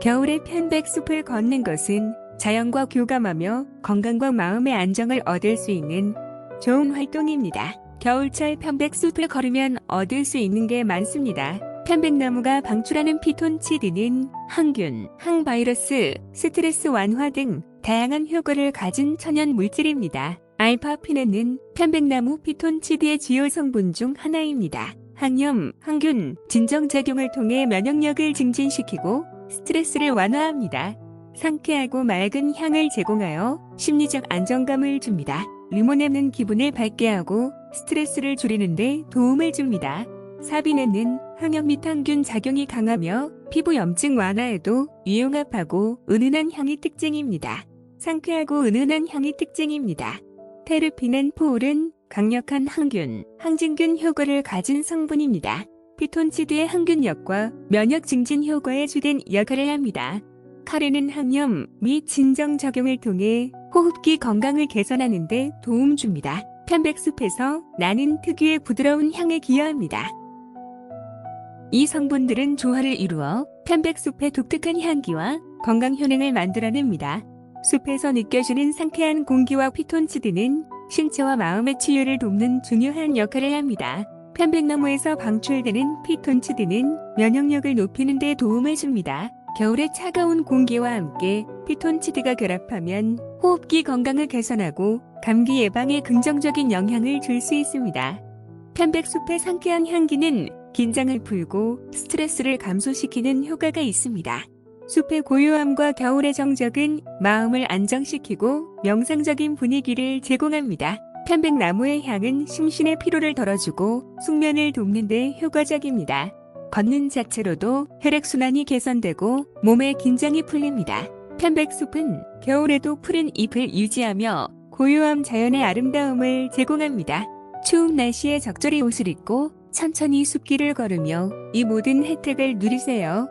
겨울에 편백 숲을 걷는 것은 자연과 교감하며 건강과 마음의 안정을 얻을 수 있는 좋은 활동입니다. 겨울철 편백 숲을 걸으면 얻을 수 있는 게 많습니다. 편백나무가 방출하는 피톤치드는 항균, 항바이러스, 스트레스 완화 등 다양한 효과를 가진 천연 물질입니다. 알파피네는 편백나무 피톤치드의 주요 성분 중 하나입니다. 항염, 항균, 진정작용을 통해 면역력을 증진시키고 스트레스를 완화합니다. 상쾌하고 맑은 향을 제공하여 심리적 안정감을 줍니다. 리모네는 기분을 밝게 하고 스트레스를 줄이는데 도움을 줍니다. 사비네는 항염 및 항균 작용이 강하며 피부 염증 완화에도 유용합하고 은은한 향이 특징입니다. 상쾌하고 은은한 향이 특징입니다. 테르피는 포울은 강력한 항균, 항진균 효과를 가진 성분입니다. 피톤치드의 항균력과 면역 증진 효과에 주된 역할을 합니다. 카레는 항염 및 진정 작용을 통해 호흡기 건강을 개선하는 데 도움 줍니다. 편백숲에서 나는 특유의 부드러운 향에 기여합니다. 이 성분들은 조화를 이루어 편백숲의 독특한 향기와 건강 효능을 만들어냅니다. 숲에서 느껴지는 상쾌한 공기와 피톤치드는 신체와 마음의 치유를 돕는 중요한 역할을 합니다. 편백나무에서 방출되는 피톤치드는 면역력을 높이는 데 도움을 줍니다. 겨울의 차가운 공기와 함께 피톤치드가 결합하면 호흡기 건강을 개선하고 감기 예방에 긍정적인 영향을 줄 수 있습니다. 편백숲의 상쾌한 향기는 긴장을 풀고 스트레스를 감소시키는 효과가 있습니다. 숲의 고요함과 겨울의 정적은 마음을 안정시키고 명상적인 분위기를 제공합니다. 편백나무의 향은 심신의 피로를 덜어주고 숙면을 돕는 데 효과적입니다. 걷는 자체로도 혈액순환이 개선되고 몸의 긴장이 풀립니다. 편백숲은 겨울에도 푸른 잎을 유지하며 고요함 자연의 아름다움을 제공합니다. 추운 날씨에 적절히 옷을 입고 천천히 숲길을 걸으며 이 모든 혜택을 누리세요.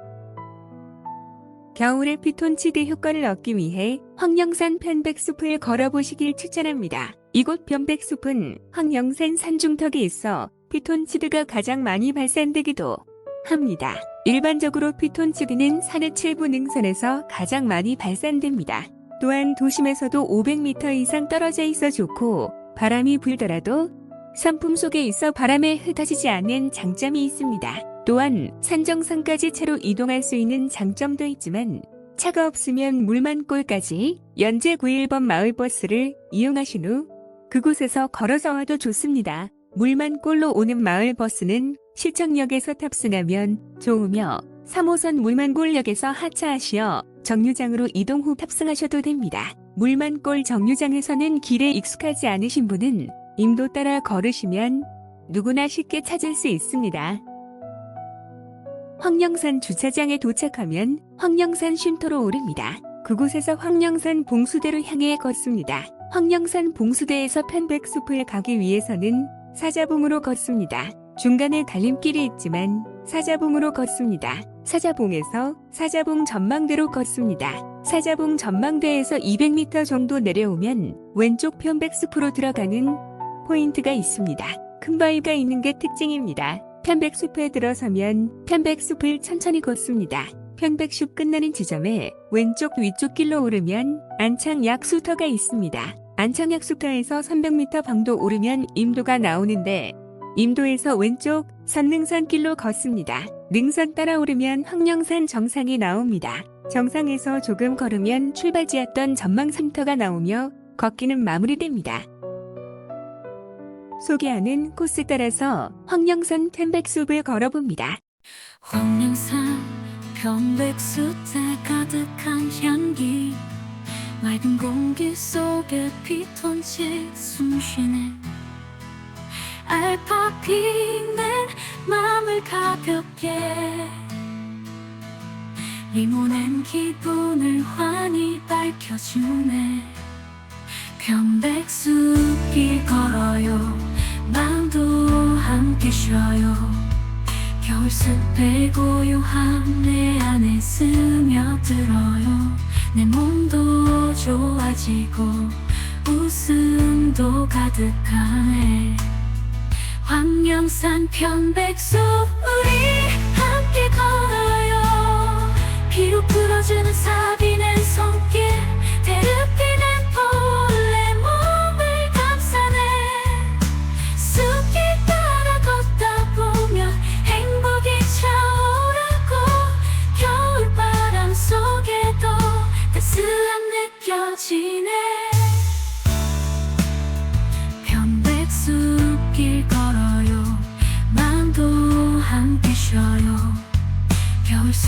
겨울의 피톤치드 효과를 얻기 위해 황령산 편백숲을 걸어보시길 추천합니다. 이곳 편백숲은 황령산 산중턱에 있어 피톤치드가 가장 많이 발산되기도 합니다. 일반적으로 피톤치드는 산의 칠부 능선에서 가장 많이 발산됩니다. 또한 도심에서도 500m 이상 떨어져 있어 좋고 바람이 불더라도 선품 속에 있어 바람에 흩어지지 않는 장점이 있습니다. 또한 산정상까지 차로 이동할 수 있는 장점도 있지만 차가 없으면 물만골까지 연제 91번 마을버스를 이용하신 후 그곳에서 걸어서 와도 좋습니다. 물만골로 오는 마을 버스는 실청역에서 탑승하면 좋으며 3호선 물만골역에서 하차하시어 정류장으로 이동 후 탑승하셔도 됩니다. 물만골 정류장에서는 길에 익숙하지 않으신 분은 임도 따라 걸으시면 누구나 쉽게 찾을 수 있습니다. 황령산 주차장에 도착하면 황령산 쉼터로 오릅니다. 그곳에서 황령산 봉수대로 향해 걷습니다. 황령산 봉수대에서 편백숲을 가기 위해서는 사자봉으로 걷습니다. 중간에 갈림길이 있지만 사자봉으로 걷습니다. 사자봉에서 사자봉 전망대로 걷습니다. 사자봉 전망대에서 200m 정도 내려오면 왼쪽 편백숲으로 들어가는 포인트가 있습니다. 큰 바위가 있는 게 특징입니다. 편백숲에 들어서면 편백숲을 천천히 걷습니다. 편백숲 끝나는 지점에 왼쪽 위쪽 길로 오르면 안창 약수터가 있습니다. 안창 약수터에서 300m 방도 오르면 임도가 나오는데 임도에서 왼쪽 선능선 길로 걷습니다. 능선 따라 오르면 황령산 정상이 나옵니다. 정상에서 조금 걸으면 출발지였던 전망센터가 나오며 걷기는 마무리됩니다. 소개하는 코스 따라서 황령산 편백숲을 걸어봅니다. 황령산 편백숲에 가득한 향기 맑은 공기 속에 피톤치 숨쉬네. 알파피는 마음을 가볍게. 리모넨 기분을 환히 밝혀주네. 편백숲길 걸어요. 마음도 함께 쉬어요 겨울숲의 고요함 내 안에 스며들어요. 내 몸도 좋아지고 웃음도 가득하네. 황령산 편백숲 우리 함께 걸어요. 비록 부러져 펼쳐지네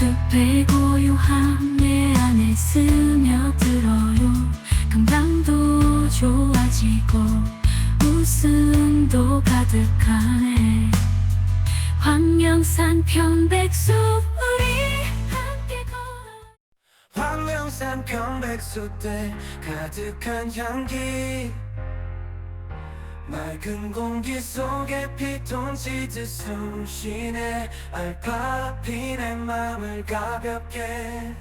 숲의 고요함 내 안에 스며들어요. 건강도 좋아지고 웃음도 가득하네. 황명산 편백숲 우리 함께 걸어. 황명산 편백숲대 가득한 향기 맑은 공기 속에 피톤치드 숨쉬네. 알파핀 내 맘을 가볍게.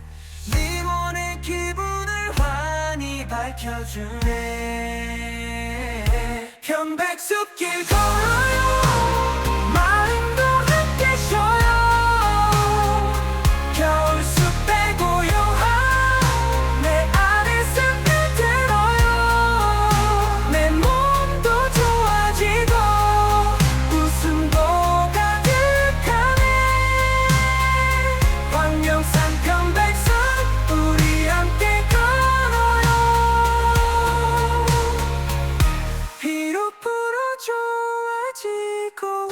리몬의 기분을 환히 밝혀주네. 편백숲길 걸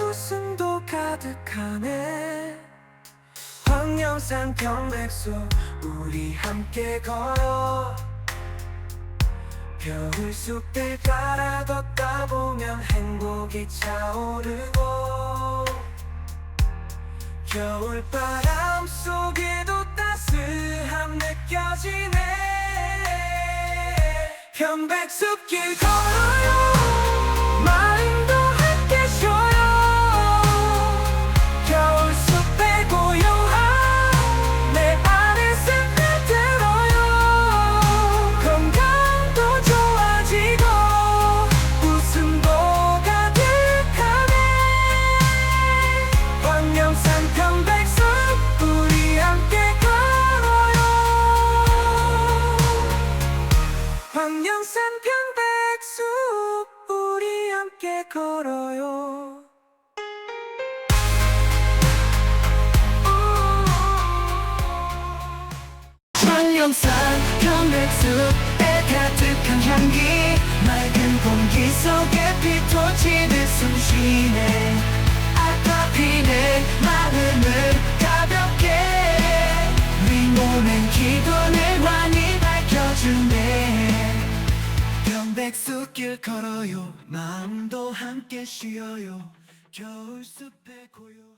웃음도 가득하네. 황령산 경백소 우리 함께 걸어. 겨울 숲을 따라 걷다 보면 행복이 차오르고 겨울 바람 속에도 따스함 느껴지네. 편백숲길 걸어요 걸어요. 황령산 편백숲에 가득한 향기. 맑은 공기 속에 피토치듯 숨쉬네 알파핀의 마음을 가볍게. 리모는 기분 편백숲길 걸어요. 마음도 함께 쉬어요. 겨울숲의 고요